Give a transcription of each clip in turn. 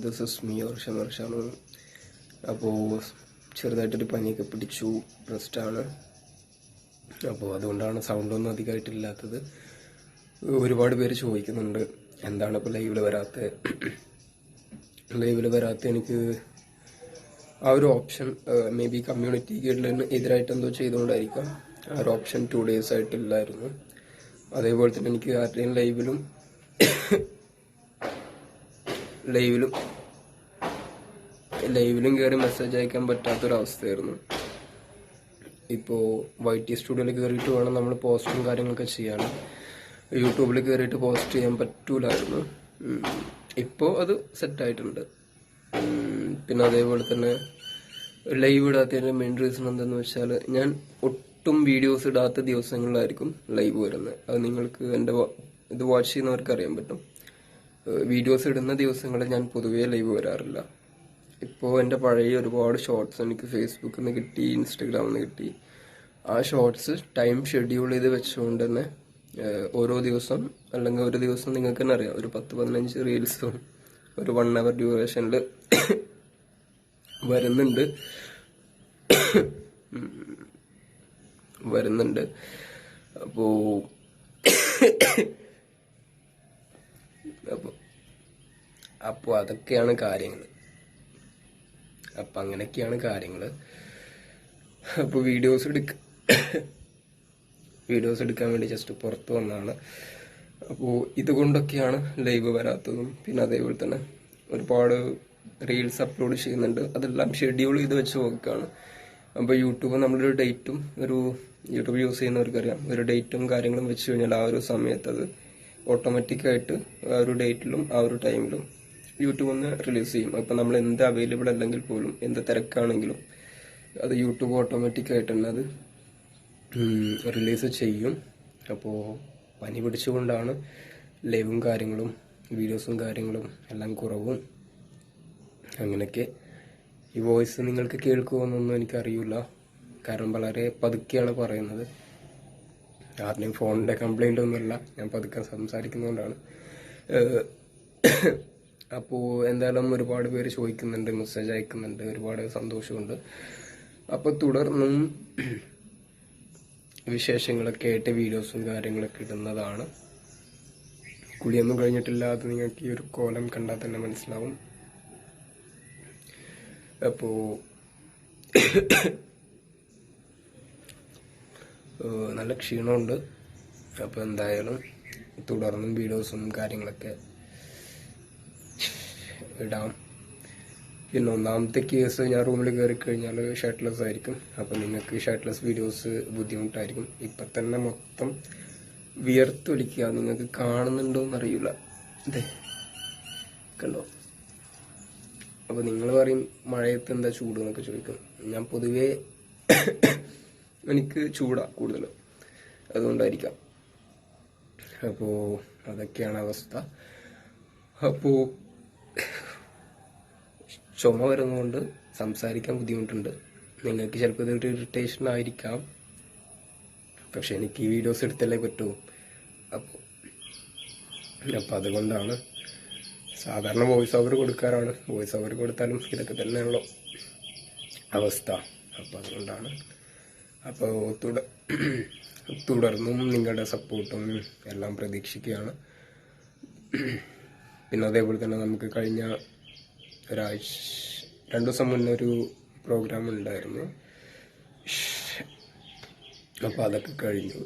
This is me വർഷം വർഷമാണ്. അപ്പോൾ ചെറുതായിട്ടൊരു പനിയൊക്കെ പിടിച്ചു റെസ്റ്റാണ് അപ്പോൾ അതുകൊണ്ടാണ് സൗണ്ടൊന്നും അധികമായിട്ടില്ലാത്തത്. ഒരുപാട് പേര് ചോദിക്കുന്നുണ്ട് എന്താണ് ഇപ്പോൾ ലൈവിൽ വരാത്ത? ലൈവിൽ വരാത്ത എനിക്ക് ആ ഒരു ഓപ്ഷൻ മേ ബി കമ്മ്യൂണിറ്റി ഗൈഡിലിന് എതിരായിട്ട് എന്തോ ചെയ്തുകൊണ്ടായിരിക്കാം. ആ ഒരു ഓപ്ഷൻ ടു ഡേയ്സ് ആയിട്ടില്ലായിരുന്നു. അതേപോലെ തന്നെ എനിക്ക് ആരുടെയും ലൈവിലും ലൈവിലും ലൈവിലും കയറി മെസ്സേജ് അയക്കാൻ പറ്റാത്തൊരവസ്ഥയായിരുന്നു. ഇപ്പോൾ വൈ ടി സ്റ്റുഡിയോയിൽ കയറിയിട്ട് വേണം നമ്മൾ പോസ്റ്റും കാര്യങ്ങളൊക്കെ ചെയ്യാൻ. യൂട്യൂബിൽ കയറിയിട്ട് പോസ്റ്റ് ചെയ്യാൻ പറ്റൂലായിരുന്നു. ഇപ്പോൾ അത് സെറ്റായിട്ടുണ്ട് പിന്നെ അതേപോലെ തന്നെ ലൈവ് ഇടാത്തതിന്റെ മെയിൻ റീസൺ എന്താണെന്ന് വെച്ചാൽ ഞാൻ ഒട്ടും വീഡിയോസ് ഇടാത്ത ദിവസങ്ങളിലായിരിക്കും ലൈവ് വരുന്നത്. അത് നിങ്ങൾക്ക് എന്റെ ഇത് വാച്ച് ചെയ്യുന്നവർക്ക് അറിയാൻ പറ്റും. വീഡിയോസ് ഇടുന്ന ദിവസങ്ങളിൽ ഞാൻ പൊതുവേ ലൈവ് വരാറില്ല. ഇപ്പോൾ എന്റെ പഴയ ഒരുപാട് ഷോർട്സ് എനിക്ക് ഫേസ്ബുക്കിൽ നിന്ന് കിട്ടി ഇൻസ്റ്റഗ്രാമിൽ നിന്ന് കിട്ടി. ആ ഷോർട്സ് ടൈം ഷെഡ്യൂൾ ചെയ്ത് വെച്ചുകൊണ്ട് തന്നെ ഓരോ ദിവസം അല്ലെങ്കിൽ ഒരു ദിവസം നിങ്ങൾക്ക് തന്നെ അറിയാം ഒരു പത്ത് പതിനഞ്ച് റീൽസും ഒരു വൺ അവർ ഡ്യൂറേഷനിൽ വരുന്നുണ്ട്. വരുന്നുണ്ട്. അപ്പോൾ അപ്പോൾ അപ്പോൾ അതൊക്കെയാണ് കാര്യങ്ങൾ അപ്പം അങ്ങനെയൊക്കെയാണ് കാര്യങ്ങൾ അപ്പോൾ വീഡിയോസ് എടുക്ക വീഡിയോസ് എടുക്കാൻ വേണ്ടി ജസ്റ്റ് പുറത്ത് വന്നാണ് അപ്പോൾ ഇതുകൊണ്ടൊക്കെയാണ് ലൈവ് വരാത്തതും പിന്നെ അതേപോലെ തന്നെ ഒരുപാട് റീൽസ് അപ്ലോഡ് ചെയ്യുന്നുണ്ട്. അതെല്ലാം ഷെഡ്യൂൾ ചെയ്ത് വെച്ച് നോക്കുകയാണ്. അപ്പോൾ യൂട്യൂബ് നമ്മളൊരു ഡേറ്റും ഒരു യൂട്യൂബ് യൂസ് ചെയ്യുന്നവർക്കറിയാം. ഒരു ഡേറ്റും കാര്യങ്ങളും വെച്ച് കഴിഞ്ഞാൽ ആ ഒരു സമയത്ത് അത് ഓട്ടോമാറ്റിക്കായിട്ട് ആ ഒരു ഡേറ്റിലും ആ ഒരു ടൈമിലും യൂട്യൂബ് ഒന്ന് റിലീസ് ചെയ്യും. അപ്പം നമ്മൾ എന്ത് അവൈലബിൾ അല്ലെങ്കിൽ പോലും എന്ത് തിരക്കാണെങ്കിലും അത് യൂട്യൂബ് ഓട്ടോമാറ്റിക്കായിട്ട് തന്നെ അത് റിലീസ് ചെയ്യും. അപ്പോൾ പനി പിടിച്ചുകൊണ്ടാണ് ലൈവും കാര്യങ്ങളും വീഡിയോസും കാര്യങ്ങളും എല്ലാം കുറവും. അങ്ങനെയൊക്കെ. ഈ വോയിസ് നിങ്ങൾക്ക് കേൾക്കുമെന്നൊന്നും എനിക്കറിയില്ല. കാരണം വളരെ പതുക്കെയാണ് പറയുന്നത്. ആരുടെയും ഫോണിന്റെ കംപ്ലൈന്റ് ഒന്നുമില്ല. ഞാൻ പതുക്കെ സംസാരിക്കുന്നതുകൊണ്ടാണ് അപ്പോ അപ്പോൾ എന്തായാലും ഒരുപാട് പേര് ചോദിക്കുന്നുണ്ട് മെസ്സേജ് അയക്കുന്നുണ്ട് ഒരുപാട് സന്തോഷമുണ്ട്. അപ്പോൾ തുടർന്നും വിശേഷങ്ങളൊക്കെ ആയിട്ട് വീഡിയോസും കാര്യങ്ങളൊക്കെ ഇടുന്നതാണ്. കുളിയൊന്നും കഴിഞ്ഞിട്ടില്ല അത് നിങ്ങൾക്ക് ഈ ഒരു കോലം കണ്ടാൽ തന്നെ മനസ്സിലാവും. അപ്പോ ഏഹ് നല്ല ക്ഷീണമുണ്ട്. അപ്പോൾ എന്തായാലും തുടർന്നും വീഡിയോസും കാര്യങ്ങളൊക്കെ ഇടാം. പിന്നെ ഒന്നാമത്തെ കേസ് ഞാൻ റൂമിൽ കയറി കഴിഞ്ഞാൽ ഷർട്ട്ലെസ് ആയിരിക്കും. അപ്പോൾ നിങ്ങൾക്ക് ഷർട്ട്ലെസ് വീഡിയോസ് ബുദ്ധിമുട്ടായിരിക്കും. ഇപ്പം തന്നെ മൊത്തം വിയർത്തൊലിക്കുക. നിങ്ങൾക്ക് കാണുന്നുണ്ടോ എന്നറിയില്ല. അതെ കണ്ടോ? അപ്പോൾ നിങ്ങൾ പറയും മഴയത്ത് എന്താ ചൂട്? എന്നൊക്കെ ചോദിക്കും. ഞാൻ പൊതുവേ എനിക്ക് ചൂടാ കൂടുതൽ അതുകൊണ്ടായിരിക്കാം. അപ്പോൾ അതൊക്കെയാണ് അവസ്ഥ. അപ്പോൾ ചുമ വരുന്നതുകൊണ്ട് സംസാരിക്കാൻ ബുദ്ധിമുട്ടുണ്ട്. നിങ്ങൾക്ക് ചിലപ്പോൾ ഇതൊരു ഇറിറ്റേഷൻ ആയിരിക്കാം. പക്ഷെ എനിക്ക് ഈ വീഡിയോസ് എടുത്തല്ലേ പറ്റൂ. അപ്പോൾ അപ്പോൾ അതുകൊണ്ടാണ് സാധാരണ വോയിസ് ഓവർ കൊടുക്കാറാണ്. വോയിസ് ഓവർ കൊടുത്താലും ഇതൊക്കെ തന്നെയാണല്ലോ അവസ്ഥ. അപ്പോൾ അതുകൊണ്ടാണ് അപ്പോൾ തുട തുടർന്നും നിങ്ങളുടെ സപ്പോർട്ടും എല്ലാം പ്രതീക്ഷിക്കുകയാണ്. പിന്നെ അതേപോലെ തന്നെ നമുക്ക് കഴിഞ്ഞ ഒരാഴ്ച രണ്ടു ദിവസം മുന്നേ ഒരു പ്രോഗ്രാം ഉണ്ടായിരുന്നു. അപ്പോൾ അതൊക്കെ കഴിഞ്ഞു.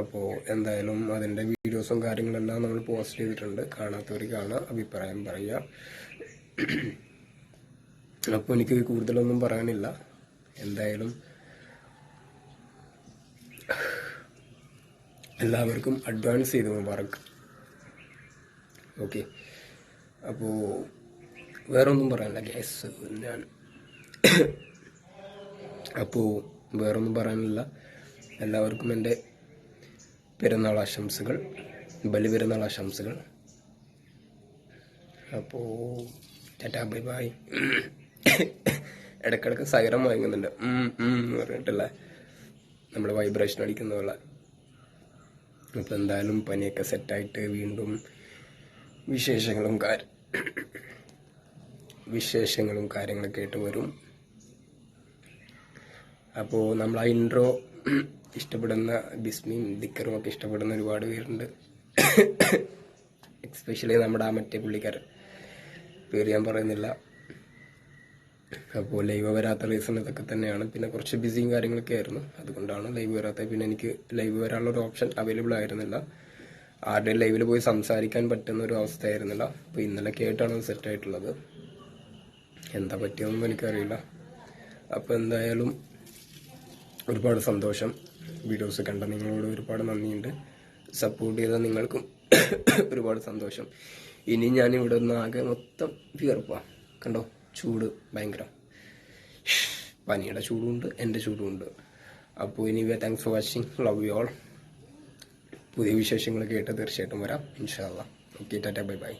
അപ്പോൾ എന്തായാലും അതിന്റെ വീഡിയോസും കാര്യങ്ങളെല്ലാം നമ്മൾ പോസ്റ്റ് ചെയ്തിട്ടുണ്ട്. കാണാത്തവർ കാണാം അഭിപ്രായം പറയുക. അപ്പോൾ എനിക്ക് കൂടുതലൊന്നും പറയാനില്ല. എന്തായാലും എല്ലാവർക്കും അഡ്വാൻസ് ചെയ്തു മുബാറക്ക് ഓക്കെ അപ്പോൾ വേറെ ഒന്നും പറയാനില്ല ഗ്യാസ് ഞാൻ അപ്പോൾ വേറൊന്നും പറയാനില്ല. എല്ലാവർക്കും എന്റെ പെരുന്നാൾ ആശംസകൾ ബലി പെരുന്നാൾ ആശംസകൾ. അപ്പോൾ ടാറ്റാ ബൈ ബൈ ഇടയ്ക്കിടയ്ക്ക് സൈറം വാങ്ങുന്നുണ്ട്. എന്ന് പറഞ്ഞിട്ടല്ലേ നമ്മൾ വൈബ്രേഷൻ അടിക്കുന്ന പോലെ. അപ്പോൾ എന്തായാലും പനിയൊക്കെ സെറ്റായിട്ട് വീണ്ടും വിശേഷങ്ങളും കാര്യ വിശേഷങ്ങളും കാര്യങ്ങളൊക്കെ ആയിട്ട് വരും. അപ്പോൾ നമ്മൾ ആ ഇൻട്രോ ഇഷ്ടപ്പെടുന്ന ബിസ്മിയും ദിക്കറും ഒക്കെ ഇഷ്ടപ്പെടുന്ന ഒരുപാട് പേരുണ്ട്. എക്സ്പെഷ്യലി നമ്മുടെ ആ മറ്റേ പുള്ളിക്കാരൻ. പേര് ഞാൻ പറയുന്നില്ല. അപ്പോൾ ലൈവ് വരാത്ത റീസൺ ഇതൊക്കെ തന്നെയാണ്. പിന്നെ കുറച്ച് ബിസിയും കാര്യങ്ങളൊക്കെ ആയിരുന്നു. അതുകൊണ്ടാണ് ലൈവ് വരാത്തത് പിന്നെ എനിക്ക് ലൈവ് വരാനുള്ള ഒരു ഓപ്ഷൻ അവൈലബിൾ ആയിരുന്നില്ല. ആരുടെയും ലൈവിൽ പോയി സംസാരിക്കാൻ പറ്റുന്ന ഒരു അവസ്ഥയായിരുന്നില്ല. അപ്പോൾ ഇന്നലെ കേട്ടാണ് സെറ്റ് ആയിട്ടുള്ളത്. എന്താ പറ്റിയതെന്നും എനിക്കറിയില്ല. അപ്പോൾ എന്തായാലും ഒരുപാട് സന്തോഷം. വീഡിയോസ് കണ്ട നിങ്ങളോട് ഒരുപാട് നന്ദിയുണ്ട്. സപ്പോർട്ട് ചെയ്ത നിങ്ങൾക്കും ഒരുപാട് സന്തോഷം. ഇനി ഞാൻ ഇവിടെ നിന്ന് ആകെ മൊത്തം വിയർപ്പാണ് കണ്ടോ? ചൂട് ഭയങ്കര. പനിയുടെ ചൂടുണ്ട് എന്റെ ചൂടുമുണ്ട് അപ്പോൾ ഇനി thanks for watching love you all പുതിയ വിശേഷങ്ങൾ കേട്ട് തീർച്ചയായിട്ടും വരാം. ഇൻഷാല്ല ഓക്കെ ടാറ്റ ബൈ ബൈ